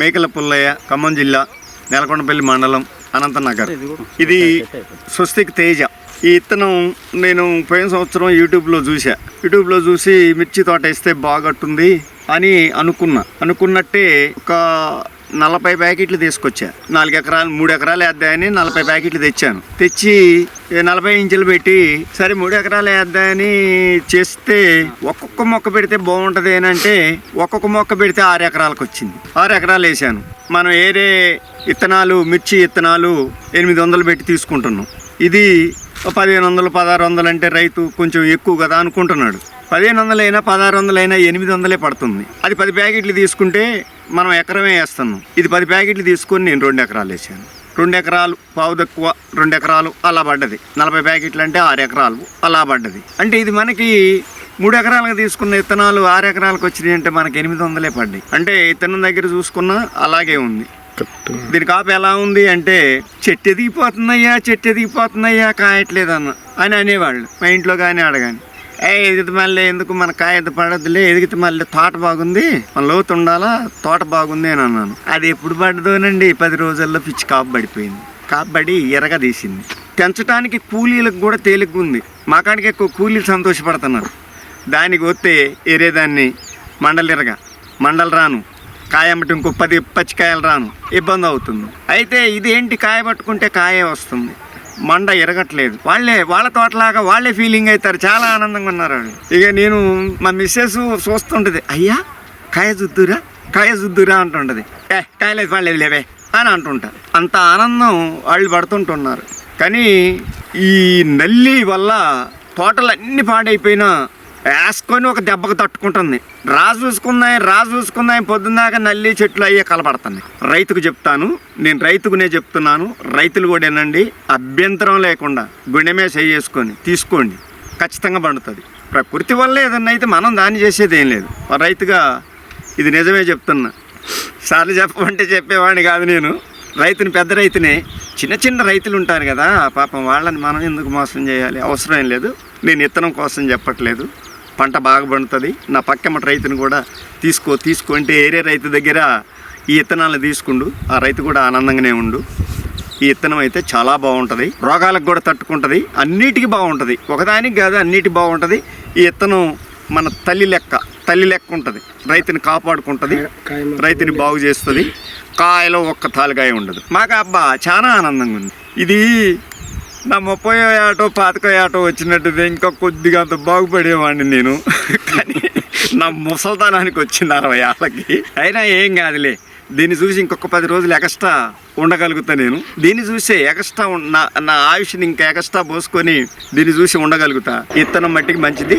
మేకల పుల్లయ్య ఖమ్మం జిల్లా నెలకొండపల్లి మండలం అనంతనగర్. ఇది స్వస్తిక్ తేజ. ఈ ఇత్తనం నేను పోయిన సంవత్సరం యూట్యూబ్లో చూసా యూట్యూబ్లో చూసి మిర్చి తోట వేస్తే బాగట్టుంది అని అనుకున్నా. అనుకున్నట్టే ఒక నలభై ప్యాకెట్లు తీసుకొచ్చా. నాలుగు ఎకరాలు మూడు ఎకరాలు వేద్దాయని నలభై ప్యాకెట్లు తెచ్చాను. తెచ్చి నలభై ఇంచులు పెట్టి సరే మూడు ఎకరాలు వేద్దామని చేస్తే ఒక్కొక్క మొక్క పెడితే బాగుంటుంది అంటే ఒక్కొక్క మొక్క పెడితే ఆరు ఎకరాలకు వచ్చింది. ఆరు ఎకరాలు వేసాను. మనం ఏరే విత్తనాలు మిర్చి విత్తనాలు ఎనిమిది వందలు పెట్టి తీసుకుంటున్నాం. ఇది పదిహేను వందలు పదహారు వందలు అంటే రైతు కొంచెం ఎక్కువ కదా అనుకుంటున్నాడు. పదిహేను వందలైనా పదహారు వందలైనా ఎనిమిది వందలే పడుతుంది. అది పది ప్యాకెట్లు తీసుకుంటే మనం ఎకరమే వేస్తున్నాం. ఇది పది ప్యాకెట్లు తీసుకొని నేను రెండు ఎకరాలు వేసాను. రెండు ఎకరాలు పావు తక్కువ రెండు ఎకరాలు అలా పడ్డది. నలభై ప్యాకెట్లు అంటే ఆరు ఎకరాలు అలా పడ్డది. అంటే ఇది మనకి మూడు ఎకరాలకు తీసుకున్న విత్తనాలు ఆరు ఎకరాలకు వచ్చినాయి అంటే మనకి ఎనిమిది వందలే పడ్డాయి. అంటే విత్తనం దగ్గర చూసుకున్నా అలాగే ఉంది. దీని కాపు ఎలా ఉంది అంటే చెట్టు ఎదిగిపోతుందయ్యా చెట్టు ఎదిగిపోతుందయ్యా కాయట్లేదు అన్న అని అనేవాళ్ళు. మా ఇంట్లో కానీ అడగాని ఎదిగితే మళ్ళీ ఎందుకు మన కాయ పడద్దులే? ఎదిగితే మళ్ళీ తోట బాగుంది. మన లోతు ఉండాలా? తోట బాగుంది అని అన్నాను. అది ఎప్పుడు పడ్డదోనండి? పది రోజుల్లో పిచ్చి కాపు పడిపోయింది. కాపు పడి ఎరగ తీసింది. పెంచడానికి కూలీలకు కూడా తేలిగ్గా ఉంది. మాకాడికి ఎక్కువ కూలీలు సంతోషపడుతున్నారు. దానికి వస్తే ఏరేదాన్ని మండలిరగా మండలి రాను. కాయ ఇంకో పది పచ్చికాయలు రాను. ఇబ్బంది అవుతుంది. అయితే ఇదేంటి? కాయ పట్టుకుంటే కాయే వస్తుంది. మండ ఎరగట్లేదు. వాళ్ళే వాళ్ళ తోటలాగా వాళ్ళే ఫీలింగ్ అవుతారు. చాలా ఆనందంగా ఉన్నారు వాళ్ళు. ఇక నేను మా మిస్సెస్ చూస్తుంటది అయ్యా కాయ జుద్దురా కాయ జుద్దురా అంటుంటది. ఏ కాయలేదు వాళ్ళేది లేవే అని అంటుంటారు అంత ఆనందం వాళ్ళు పడుతుంటున్నారు. కానీ ఈ నల్లి వల్ల తోటలు అన్నీ పాడైపోయినా వేసుకొని ఒక దెబ్బకు తట్టుకుంటుంది. రాజు చూసుకుందాం రాజు చూసుకుందాం పొద్దున్నాక నల్లి చెట్లు అయ్యే కలపడుతున్నాయి రైతుకు చెప్తాను నేను రైతుకునే చెప్తున్నాను రైతులు కూడా ఏనండి అభ్యంతరం లేకుండా గుణమే చేసుకొని తీసుకోండి. ఖచ్చితంగా పండుతుంది. ప్రకృతి వల్ల ఏదన్నా అయితే మనం దాన్ని చేసేది ఏం లేదు. రైతుగా ఇది నిజమే చెప్తున్నా. సార్లు చెప్పమంటే చెప్పేవాడిని కాదు నేను. రైతుని పెద్ద రైతునే. చిన్న చిన్న రైతులు ఉంటారు కదా పాపం వాళ్ళని మనం ఎందుకు మోసం చేయాలి? అవసరం లేదు. నేను ఇత్తనం కోసం చెప్పట్లేదు. పంట బాగా పండుతుంది. నా పక్కమ్మటి రైతుని కూడా తీసుకో తీసుకో అంటే ఏరే రైతు దగ్గర ఈ ఇత్తనాలు తీసుకుండు. ఆ రైతు కూడా ఆనందంగానే ఉండు. ఈ ఇత్తనం అయితే చాలా బాగుంటుంది. రోగాలకు కూడా తట్టుకుంటుంది. అన్నిటికీ బాగుంటుంది. ఒకదానికి కాదు అన్నిటి బాగుంటుంది. ఈ ఇత్తనం మన తల్లి లెక్క తల్లి లెక్క ఉంటుంది. రైతుని కాపాడుకుంటుంది. రైతుని బాగు చేస్తుంది. కాయలో ఒక్క తాలికాయ ఉండదు. మాకు అబ్బా చాలా ఆనందంగా ఉంది. ఇది నా ముప్పై ఆటో పాతకో ఆటో వచ్చినట్టు ఇంకా కొద్దిగా అంత బాగుపడేవాడిని నేను. కానీ నా ముసల్తానానికి వచ్చింది అరవై ఏళ్ళకి. అయినా ఏం కాదులే. దీన్ని చూసి ఇంకొక పది రోజులు ఎక్స్ట్రా ఉండగలుగుతా నేను. దీన్ని చూసే ఎక్స్ట్రా నా నా ఆయుష్ని ఇంకా ఎక్స్ట్రా పోసుకొని దీన్ని చూసి ఉండగలుగుతా. ఇత్తనం మట్టికి మంచిది.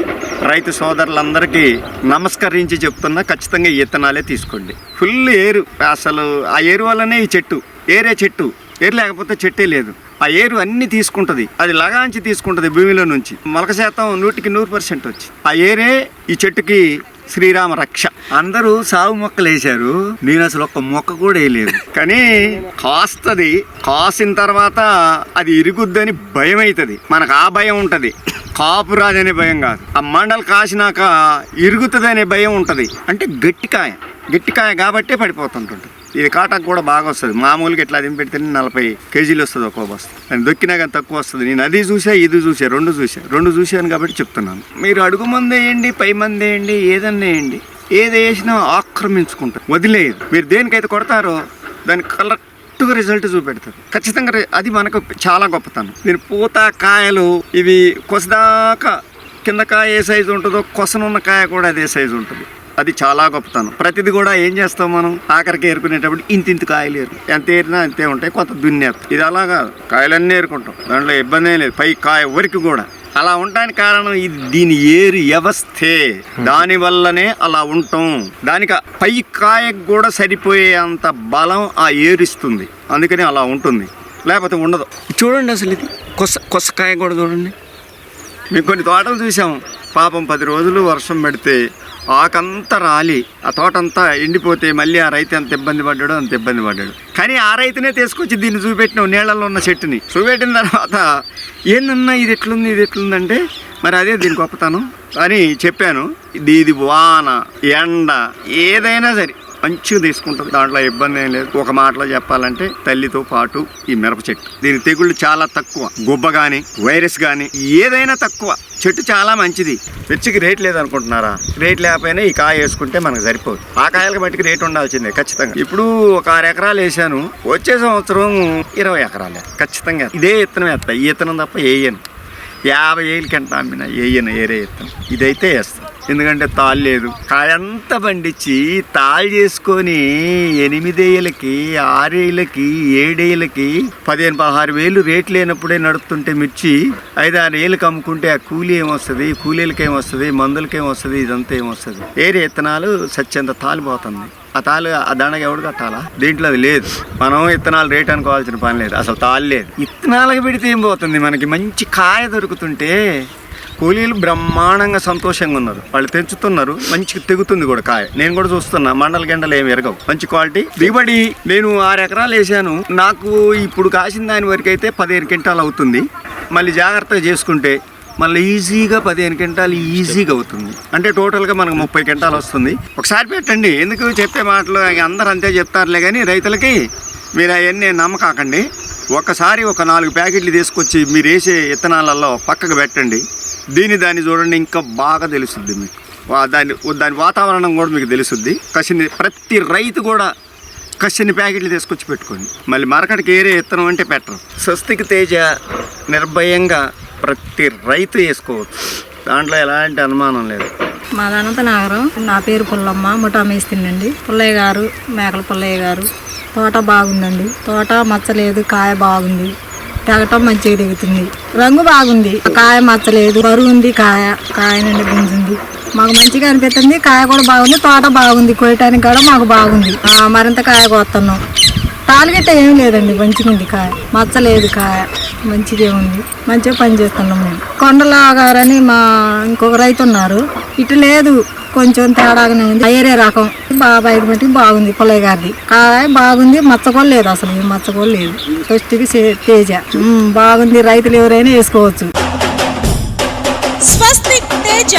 రైతు సోదరులందరికీ నమస్కరించి చెప్తున్నా ఖచ్చితంగా ఈ ఇత్తనాలే తీసుకోండి. ఫుల్ ఏరు అసలు ఆ ఏరు వల్లనే ఈ చెట్టు ఏరే చెట్టు. ఏరు లేకపోతే చెట్టే లేదు. ఆ ఏరు అన్ని తీసుకుంటది. అది లగాంచి తీసుకుంటది భూమిలో నుంచి. మొలక శాతం నూటికి నూరు పర్సెంట్ వచ్చి. ఆ ఏరే ఈ చెట్టుకి శ్రీరామ రక్ష. అందరూ సాగు మొక్కలు వేశారు. నేను అసలు ఒక్క మొక్క కూడా వేయలేదు. కానీ కాస్తది. కాసిన తర్వాత అది ఇరుగుద్దని భయం అవుతుంది మనకు ఆ భయం ఉంటుంది. కాపు రాదనే భయం కాదు. ఆ మండలు కాసినాక ఇరుగుతుంది అనే భయం ఉంటుంది. అంటే గట్టికాయ. గట్టికాయ కాబట్టే పడిపోతుంటుంది. ఇది కాటాకు కూడా బాగా వస్తుంది. మామూలుగా ఇట్లా దింపెడితేనే నలభై కేజీలు వస్తుంది ఒక్కో బస్తా. అది దొక్కినా కానీ తక్కువ వస్తుంది. నేను అది చూసా ఇది చూసా రెండు చూసా. రెండు చూశాను కాబట్టి చెప్తున్నాను. మీరు అడుగు మంది వేయండి పై మంది వేయండి ఏదన్నా వేయండి. ఏది వేసినా ఆక్రమించుకుంటారు. వదిలేదు మీరు దేనికైతే కొడతారో దాని కరెక్ట్గా రిజల్ట్ చూపెడతారు. ఖచ్చితంగా అది మనకు చాలా గొప్పతనం. దీని పూత కాయలు ఇవి కొసదాకా కింద కాయ ఏ సైజు ఉంటుందో కొసనున్న కాయ కూడా అదే సైజు ఉంటుంది. అది చాలా గొప్పతనం. ప్రతిది కూడా ఏం చేస్తాం మనం? ఆఖరికి ఏరుకునేటప్పుడు ఇంత ఇంత కాయలు ఏరు. ఎంత ఏరినా అంతే ఉంటాయి కొంత దున్నేస్తాం. ఇది అలా కాదు కాయలన్నీ ఏరుకుంటాం. దాంట్లో ఇబ్బంది లేదు. పై కాయ వరకు కూడా. అలా ఉండడానికి కారణం ఇది దీని ఏరు వ్యవస్థే. దాని వల్లనే అలా ఉంటాం. దానికి పై కాయకు కూడా సరిపోయే అంత బలం ఆ ఏరిస్తుంది. అందుకని అలా ఉంటుంది. లేకపోతే ఉండదు. చూడండి అసలు ఇది. కొస కొసకాయ కూడా చూడండి. మేము కొన్ని తోటలు చూసాం పాపం పది రోజులు వర్షం పెడితే ఆకంతా రాలి. ఆ తోట అంతా ఎండిపోతే మళ్ళీ ఆ రైతు ఎంత ఇబ్బంది పడ్డాడు అంత ఇబ్బంది పడ్డాడు. కానీ ఆ రైతునే తీసుకొచ్చి దీన్ని చూపెట్టినాం నీళ్ళల్లో ఉన్న చెట్టుని. చూపెట్టిన తర్వాత ఏందన్నా ఇది ఎట్లుంది ఇది ఎట్లుందంటే? మరి అదే దీని గొప్పతనం అని చెప్పాను. ఇది ఇది వాన ఎండ ఏదైనా సరే. మంచిగా తీసుకుంటుంది. దాంట్లో ఇబ్బంది ఏం లేదు. ఒక మాటలో చెప్పాలంటే తల్లితో పాటు ఈ మిరప చెట్టు. దీని తెగుళ్ళు చాలా తక్కువ. గుబ్బ కానీ వైరస్ కానీ ఏదైనా తక్కువ. చెట్టు చాలా మంచిది. మిర్చికి రేట్ లేదనుకుంటున్నారా? రేట్ లేకపోయినా ఈ కాయ వేసుకుంటే మనకు సరిపోదు. ఆ కాయలకు బట్టికి రేట్ ఉండాల్సిందే ఖచ్చితంగా. ఇప్పుడు ఒక ఆరు ఎకరాలు వేసాను వచ్చే సంవత్సరం ఇరవై ఎకరాలే ఖచ్చితంగా. ఇదే ఇత్తనం వేస్తా. ఈ ఇత్తనం తప్ప వేయను యాభై ఏళ్ళకి ఎంత అమ్మిన వేయను ఏరే ఇత్తనం. ఇదైతే వేస్తాను ఎందుకంటే తాళ్ళు లేదు. కాయంతా పండించి తాళ్ళు చేసుకొని ఎనిమిదేళ్ళకి ఆరేళ్ళకి ఏడేళ్ళకి పదిహేను పదహారు వేలు రేట్ లేనప్పుడే నడుస్తుంటే మిర్చి ఐదు ఆరు ఏళ్ళకి అమ్ముకుంటే ఆ కూలీ ఏమొస్తుంది? కూలీలకి ఏమొస్తుంది? మందులకి ఏమొస్తుంది? ఇదంతా ఏమొస్తుంది? ఏరే ఇత్తనాలు సత్యంత తాలిపోతుంది ఆ తాళ్ళు ఆ దండగ ఎవడు కట్టాలా? దీంట్లో అది లేదు. మనం ఇత్తనాలు రేట్ అనుకోవాల్సిన పని లేదు. అసలు తాళ్ళు లేదు. ఇత్తనాలకు పెడితే ఏం పోతుంది? మనకి మంచి కాయ దొరుకుతుంటే కూలీలు బ్రహ్మాండంగా సంతోషంగా ఉన్నారు. వాళ్ళు తెంచుతున్నారు మంచిగా తెగుతుంది కూడా కాయ. నేను కూడా చూస్తున్నా మండల గెండలు ఏమి ఎరగవు. మంచి క్వాలిటీ. దిగుబడి నేను ఆరు ఎకరాలు వేసాను. నాకు ఇప్పుడు కాసిన దాని వరకు అయితే పదిహేను క్వింటాలు అవుతుంది. మళ్ళీ జాగ్రత్తగా చేసుకుంటే మళ్ళీ ఈజీగా పదిహేను క్వింటాలు ఈజీగా అవుతుంది. అంటే టోటల్గా మనకు ముప్పై క్వింటాలు వస్తుంది. ఒకసారి పెట్టండి. ఎందుకు చెప్పే మాటలు? అందరూ అంతే చెప్తారులే కానీ రైతులకి మీరు అవన్నీ నమ్మకాకండి. ఒకసారి ఒక నాలుగు ప్యాకెట్లు తీసుకొచ్చి మీరు వేసే విత్తనాలలో పక్కకు పెట్టండి. దీని దాన్ని చూడండి ఇంకా బాగా తెలుస్తుంది మీకు. దాని దాని వాతావరణం కూడా మీకు తెలుస్తుంది. కసిని ప్రతి రైతు కూడా కసిని ప్యాకెట్లు తీసుకొచ్చి పెట్టుకోండి. మళ్ళీ మరకటికి ఏరే విత్తనం అంటే పెట్టరు. స్వస్తికి తేజ నిర్భయంగా ప్రతి రైతు వేసుకోవచ్చు. దాంట్లో ఎలాంటి అనుమానం లేదు. మాది దానంత నగరం నా పేరు పుల్లమ్మ ముఠా మేస్తుందండి పుల్లయ్య గారు మేకల పుల్లయ్య గారు తోట బాగుందండి. తోట మచ్చలేదు కాయ బాగుంది. తెగటం మంచిగా దిగుతుంది రంగు బాగుంది. కాయ మచ్చలేదు. బరువు ఉంది కాయ. కాయ నుండి గుంజుంది మాకు మంచిగా అనిపిస్తుంది. కాయ కూడా బాగుంది. తోట బాగుంది. కోయటానికి కూడా మాకు బాగుంది. మరింత కాయ కోస్తున్నాం తాలుగట్ట ఏం లేదండి మంచిగా ఉంది కాయ. మచ్చలేదు కాయ. మంచిగా ఉంది. మంచిగా పని చేస్తున్నాం మేము కొండలాగారని మా ఇంకొక రైతు ఉన్నారు. ఇటు లేదు కొంచెం తేడాగానే ఉంది. ఏరే రకం. బాబాయ్ బట్టి బాగుంది పుల్లయ్య గారిది కాయ బాగుంది మచ్చగోలు లేదు అసలు. ఈ మచ్చగోలు లేదు. ఫస్ట్కి తేజ. బాగుంది. రైతులు ఎవరైనా వేసుకోవచ్చు. స్వస్తిక్ తేజ.